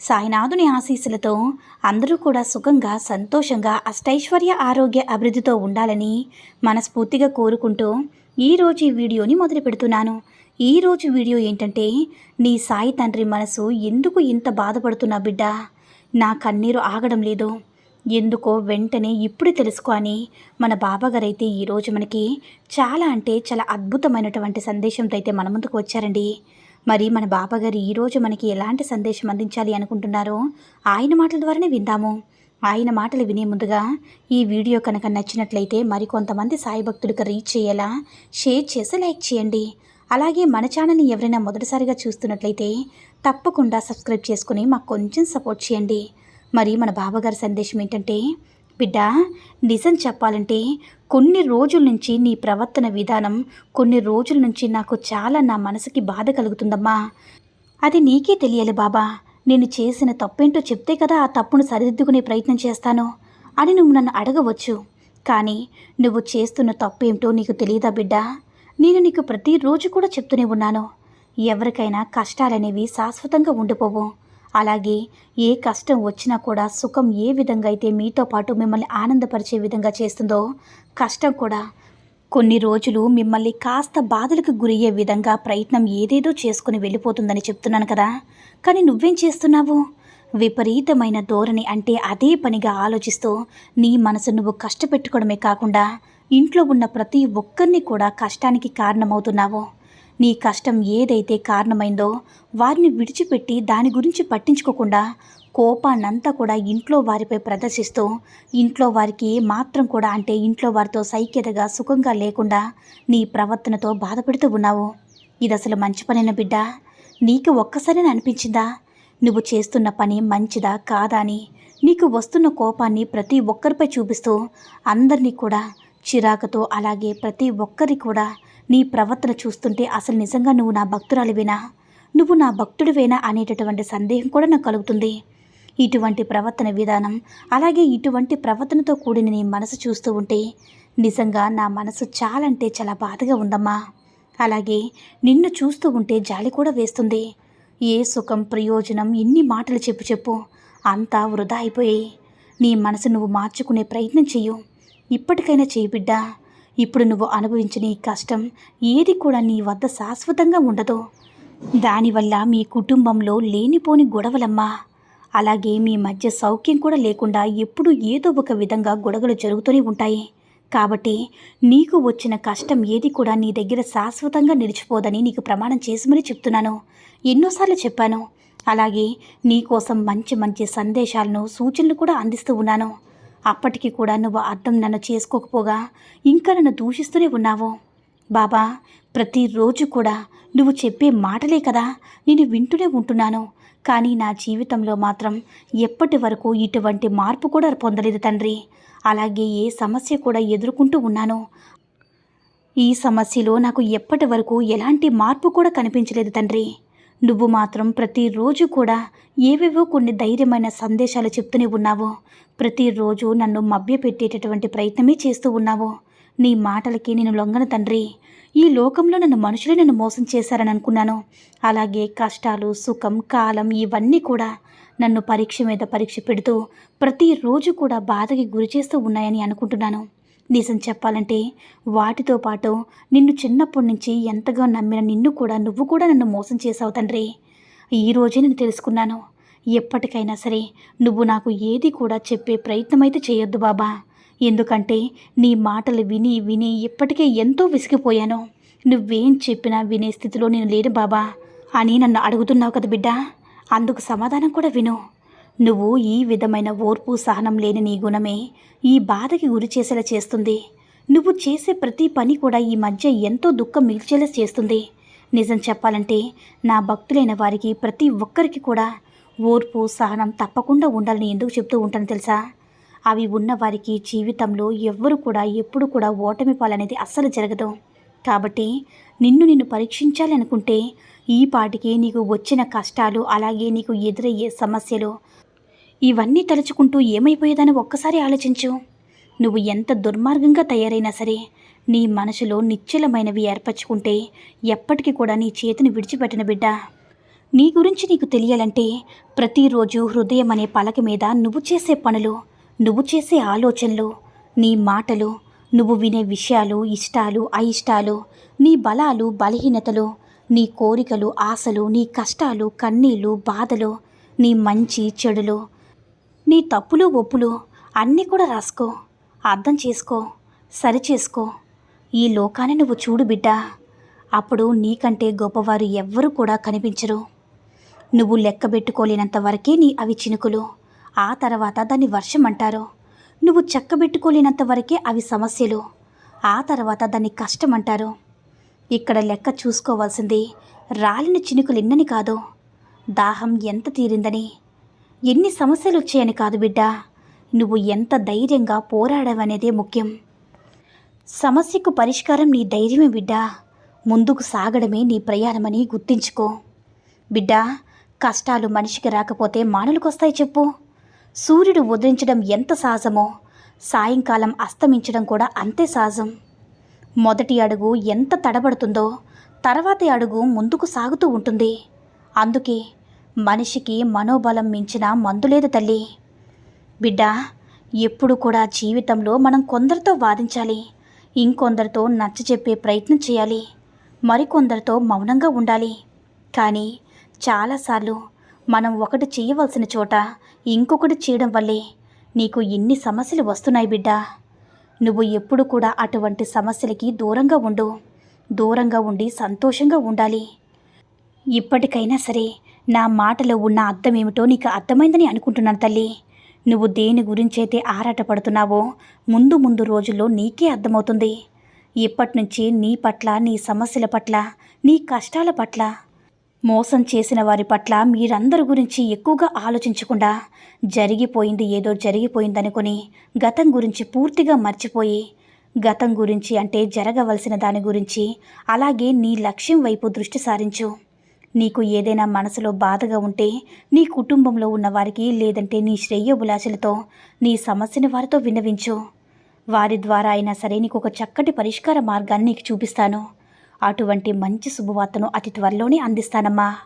సాయినాథుని ఆశీస్సులతో అందరూ కూడా సుఖంగా సంతోషంగా అష్టైశ్వర్య ఆరోగ్య అభివృద్ధితో ఉండాలని మనస్ఫూర్తిగా కోరుకుంటూ ఈరోజు ఈ వీడియోని మొదలు పెడుతున్నాను. ఈరోజు వీడియో ఏంటంటే నీ సాయి తండ్రి మనసు ఎందుకు ఇంత బాధపడుతున్నా బిడ్డ? నా కన్నీరు ఆగడం లేదు. ఎందుకో వెంటనే ఇప్పుడు తెలుసుకో అని మన బాబాగారైతే ఈరోజు మనకి చాలా అంటే చాలా అద్భుతమైనటువంటి సందేశంతో అయితే మన ముందుకు వచ్చారండి. మరి మన బాబాగారు ఈరోజు మనకి ఎలాంటి సందేశం అందించాలి అనుకుంటున్నారో ఆయన మాటల ద్వారానే విందాము. ఆయన మాటలు వినే ముందుగా ఈ వీడియో కనుక నచ్చినట్లయితే మరికొంతమంది సాయి భక్తులకు రీచ్ చేయేలా షేర్ చేసి లైక్ చేయండి. అలాగే మన ఛానల్ని ఎవరైనా మొదటిసారిగా చూస్తున్నట్లయితే తప్పకుండా సబ్స్క్రైబ్ చేసుకుని మాకు కొంచెం సపోర్ట్ చేయండి. మరి మన బాబాగారి సందేశం ఏంటంటే బిడ్డ నిజం చెప్పాలంటే కొన్ని రోజుల నుంచి నీ ప్రవర్తన విధానం కొన్ని రోజుల నుంచి నాకు చాలా నా మనసుకి బాధ కలుగుతుందమ్మా. అది నీకే తెలియాలి బాబా. నేను చేసిన తప్పేంటో చెప్తే కదా ఆ తప్పును సరిదిద్దుకునే ప్రయత్నం చేస్తాను. అని నువ్వు నన్ను అడగవచ్చు. కానీ నువ్వు చేస్తున్న తప్పేంటో నీకు తెలియదా బిడ్డ? నేను నీకు ప్రతిరోజు కూడా చెప్తూనే ఉన్నాను. ఎవరికైనా కష్టాలనేవి శాశ్వతంగా ఉండిపోవు. అలాగే ఏ కష్టం వచ్చినా కూడా సుఖం ఏ విధంగా అయితే మీతో పాటు మిమ్మల్ని ఆనందపరిచే విధంగా చేస్తుందో కష్టం కూడా కొన్ని రోజులు మిమ్మల్ని కాస్త బాధలకు గురయ్యే విధంగా ప్రయత్నం ఏదేదో చేసుకుని వెళ్ళిపోతుందని చెప్తున్నాను కదా. కానీ నువ్వేం చేస్తున్నావు? విపరీతమైన ధోరణి అంటే అదే పనిగా ఆలోచిస్తూ నీ మనసు నువ్వు కష్టపెట్టుకోవడమే కాకుండా ఇంట్లో ఉన్న ప్రతి ఒక్కరిని కూడా కష్టానికి కారణమవుతున్నావు. నీ కష్టం ఏదైతే కారణమైందో వారిని విడిచిపెట్టి దాని గురించి పట్టించుకోకుండా కోపాన్నంతా కూడా ఇంట్లో వారిపై ప్రదర్శిస్తూ ఇంట్లో వారికి మాత్రం కూడా అంటే ఇంట్లో వారితో సైక్యతగా సుఖంగా లేకుండా నీ ప్రవర్తనతో బాధపడుతూ ఉన్నావు. ఇది అసలు మంచి పనైన బిడ్డ? నీకు ఒక్కసారి అనిపించిందా? నువ్వు చేస్తున్న పని మంచిదా కాదా అని? నీకు వస్తున్న కోపాన్ని ప్రతి ఒక్కరిపై చూపిస్తూ అందరినీ కూడా చిరాకుతో అలాగే ప్రతి ఒక్కరి కూడా నీ ప్రవర్తన చూస్తుంటే అసలు నిజంగా నువ్వు నా భక్తురాలివేనా? నువ్వు నా భక్తుడివేనా అనేటటువంటి సందేహం కూడా నాకు కలుగుతుంది. ఇటువంటి ప్రవర్తన విధానం అలాగే ఇటువంటి ప్రవర్తనతో కూడిన నీ మనసు చూస్తూ ఉంటే నిజంగా నా మనసు చాలా అంటే చాలా బాధగా ఉందమ్మా. అలాగే నిన్ను చూస్తూ ఉంటే జాలి కూడా వేస్తుంది. ఏ సుఖం ప్రయోజనం ఇన్ని మాటలు చెప్పు చెప్పు అంతా వృధా అయిపోయాయి. నీ మనసు నువ్వు మార్చుకునే ప్రయత్నం చెయ్యు. ఇప్పటికైనా చేయి బిడ్డా. ఇప్పుడు నువ్వు అనుభవించిన ఈ కష్టం ఏది కూడా నీ వద్ద శాశ్వతంగా ఉండదు. దానివల్ల మీ కుటుంబంలో లేనిపోని గొడవలమ్మా. అలాగే మీ మధ్య సౌఖ్యం కూడా లేకుండా ఎప్పుడూ ఏదో ఒక విధంగా గొడవలు జరుగుతూనే ఉంటాయి. కాబట్టి నీకు వచ్చిన కష్టం ఏది కూడా నీ దగ్గర శాశ్వతంగా నిలిచిపోదని నీకు ప్రమాణం చేసి చెప్తున్నాను. ఎన్నోసార్లు చెప్పాను. అలాగే నీకోసం మంచి మంచి సందేశాలను సూచనలు కూడా అందిస్తూ ఉన్నాను. అప్పటికి కూడా నువ్వు అర్థం నన్ను చేసుకోకపోగా? ఇంకా నన్ను దూషిస్తూనే ఉన్నావు? బాబా ప్రతిరోజు కూడా నువ్వు చెప్పే మాటలే కదా? నేను వింటూనే ఉంటున్నాను. కానీ నా జీవితంలో మాత్రం ఎప్పటి వరకు ఇటువంటి మార్పు కూడా పొందలేదు తండ్రి. అలాగే ఏ సమస్య కూడా ఎదుర్కొంటూ ఉన్నాను. ఈ సమస్యలో నాకు ఎప్పటి వరకు ఎలాంటి మార్పు కూడా కనిపించలేదు తండ్రి. నువ్వు మాత్రం ప్రతిరోజు కూడా ఏవేవో కొన్ని ధైర్యమైన సందేశాలు చెప్తూనే ఉన్నావు. ప్రతిరోజు నన్ను మభ్యపెట్టేటటువంటి ప్రయత్నమే చేస్తూ ఉన్నావు. నీ మాటలకి నేను లొంగన తండ్రి. ఈ లోకంలో నన్ను మనుషులే నన్ను మోసం చేశారని అనుకున్నాను. అలాగే కష్టాలు సుఖం కాలం ఇవన్నీ కూడా నన్ను పరీక్ష మీద పరీక్ష పెడుతూ ప్రతిరోజు కూడా బాధకి గురి చేస్తూ ఉన్నాయని అనుకుంటున్నాను. నిజం చెప్పాలంటే వాటితో పాటు నిన్ను చిన్నప్పటి నుంచి ఎంతగా నమ్మిన నిన్ను కూడా నువ్వు కూడా నన్ను మోసం చేసావు తండ్రి. ఈరోజే నేను తెలుసుకున్నాను. ఎప్పటికైనా సరే నువ్వు నాకు ఏది కూడా చెప్పే ప్రయత్నం అయితే చేయొద్దు బాబా. ఎందుకంటే నీ మాటలు విని విని ఇప్పటికే ఎంతో విసిగిపోయాను. నువ్వేం చెప్పినా వినే స్థితిలో నేను లేను బాబా. అని నన్ను అడుగుతున్నావు కదా బిడ్డ. అందుకు సమాధానం కూడా విను. నువ్వు ఈ విధమైన ఓర్పు సహనం లేని నీ గుణమే ఈ బాధకి గురి చేసేలా చేస్తుంది. నువ్వు చేసే ప్రతి పని కూడా ఈ మధ్య ఎంతో దుఃఖం మిగిల్చేలా చేస్తుంది. నిజం చెప్పాలంటే నా భక్తులైన వారికి ప్రతి ఒక్కరికి కూడా ఓర్పు సహనం తప్పకుండా ఉండాలని ఎందుకు చెప్తూ ఉంటాను తెలుసా? అవి ఉన్న వారికి జీవితంలో ఎవ్వరు కూడా ఎప్పుడు కూడా ఓటమి పాలనేది అస్సలు జరగదు. కాబట్టి నిన్ను నిన్ను పరీక్షించాలి అనుకుంటే ఈ పాటికి నీకు వచ్చిన కష్టాలు అలాగే నీకు ఎదురయ్యే సమస్యలు ఇవన్నీ తలుచుకుంటూ ఏమైపోయేదని ఒక్కసారి ఆలోచించు. నువ్వు ఎంత దుర్మార్గంగా తయారైనా సరే నీ మనసులో నిశ్చలమైనవి ఏర్పరచుకుంటే ఎప్పటికీ కూడా నీ చేతిని విడిచిపెట్టిన బిడ్డ. నీ గురించి నీకు తెలియాలంటే ప్రతిరోజు హృదయం అనే పలక మీద నువ్వు చేసే పనులు నువ్వు చేసే ఆలోచనలు నీ మాటలు నువ్వు వినే విషయాలు ఇష్టాలు అయిష్టాలు నీ బలాలు బలహీనతలు నీ కోరికలు ఆశలు నీ కష్టాలు కన్నీళ్ళు బాధలు నీ మంచి చెడులు నీ తప్పులు ఒప్పులు అన్నీ కూడా రాసుకో. అర్థం చేసుకో. సరిచేసుకో ఈ లోకాన్ని నువ్వు చూడు బిడ్డ. అప్పుడు నీకంటే గొప్పవారు ఎవ్వరూ కూడా కనిపించరు. నువ్వు లెక్క పెట్టుకోలేనంత వరకే నీ అవి చినుకులు. ఆ తర్వాత దాన్ని వర్షం అంటారు. నువ్వు చెక్కబెట్టుకోలేనంత వరకే అవి సమస్యలు. ఆ తర్వాత దాన్ని కష్టం అంటారు. ఇక్కడ లెక్క చూసుకోవాల్సింది రాలిన చినుకులు ఎన్నని కాదు. దాహం ఎంత తీరిందని ఎన్ని సమస్యలు వచ్చాయని కాదు బిడ్డ. నువ్వు ఎంత ధైర్యంగా పోరాడవనేదే ముఖ్యం. సమస్యకు పరిష్కారం నీ ధైర్యమే బిడ్డ. ముందుకు సాగడమే నీ ప్రయాణమని గుర్తించుకో. బిడ్డ కష్టాలు మనిషికి రాకపోతే మానులకు వస్తాయి చెప్పు. సూర్యుడు ఉదయించడం ఎంత సహజమో సాయంకాలం అస్తమించడం కూడా అంతే సహజం. మొదటి అడుగు ఎంత తడబడుతుందో తర్వాతి అడుగు ముందుకు సాగుతూ ఉంటుంది. అందుకే మనిషికి మనోబలం మించిన మందులేదు తల్లి. బిడ్డ ఎప్పుడు కూడా జీవితంలో మనం కొందరితో వాదించాలి. ఇంకొందరితో నచ్చ చెప్పే ప్రయత్నం చేయాలి. మరికొందరితో మౌనంగా ఉండాలి. కానీ చాలాసార్లు మనం ఒకటి చేయవలసిన చోట ఇంకొకటి చేయడం వల్లే నీకు ఎన్ని సమస్యలు వస్తున్నాయి బిడ్డ. నువ్వు ఎప్పుడు కూడా అటువంటి సమస్యలకి దూరంగా ఉండు. దూరంగా ఉండి సంతోషంగా ఉండాలి. ఇప్పటికైనా సరే నా మాటలో ఉన్న అర్థం ఏమిటో నీకు అర్థమైందని అనుకుంటున్నాను తల్లి. నువ్వు దేని గురించైతే ఆరాటపడుతున్నావో ముందు ముందు రోజుల్లో నీకే అర్థమవుతుంది. ఇప్పటి నుంచి నీ పట్ల నీ సమస్యల పట్ల నీ కష్టాల పట్ల మోసం చేసిన వారి పట్ల మీరందరి గురించి ఎక్కువగా ఆలోచించకుండా జరిగిపోయింది ఏదో జరిగిపోయిందనుకుని గతం గురించి పూర్తిగా మర్చిపోయి గతం గురించి అంటే జరగవలసిన దాని గురించి అలాగే నీ లక్ష్యం వైపు దృష్టి సారించు. నీకు ఏదైనా మనసులో బాధగా ఉంటే నీ కుటుంబంలో ఉన్న వారికి లేదంటే నీ శ్రేయోభిలాషలతో నీ సమస్యని వారితో విన్నవించు. వారి ద్వారా అయినా సరే నీకు ఒక చక్కటి పరిష్కార మార్గాన్ని నీకు చూపిస్తాను. అటువంటి మంచి శుభవార్తను అతి త్వరలోనే అందిస్తానమ్మా.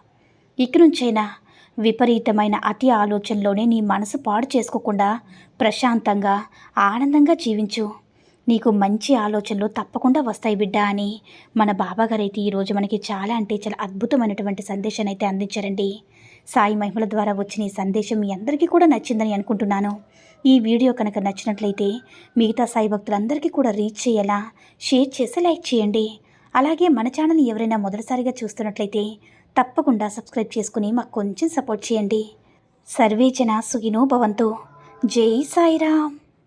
ఇక నుంచైనా విపరీతమైన అతి ఆలోచనలోనే నీ మనసు పాడు చేసుకోకుండా ప్రశాంతంగా ఆనందంగా జీవించు. నీకు మంచి ఆలోచనలు తప్పకుండా వస్తాయి బిడ్డ అని. మన బాబాగారు అయితే ఈరోజు మనకి చాలా అంటే చాలా అద్భుతమైనటువంటి సందేశాన్ని అయితే అందించారండి. సాయి మహిమల ద్వారా వచ్చిన ఈ సందేశం మీ అందరికీ కూడా నచ్చిందని అనుకుంటున్నాను. ఈ వీడియో కనుక నచ్చినట్లయితే మిగతా సాయి భక్తులందరికీ కూడా రీచ్ చేయాలా? షేర్ చేసి లైక్ చేయండి. అలాగే మన ఛానల్ని ఎవరైనా మొదటిసారిగా చూస్తున్నట్లయితే తప్పకుండా సబ్స్క్రైబ్ చేసుకుని మాకు కొంచెం సపోర్ట్ చేయండి. సర్వేజన సుగినో భవంతు. జై సాయిరామ్.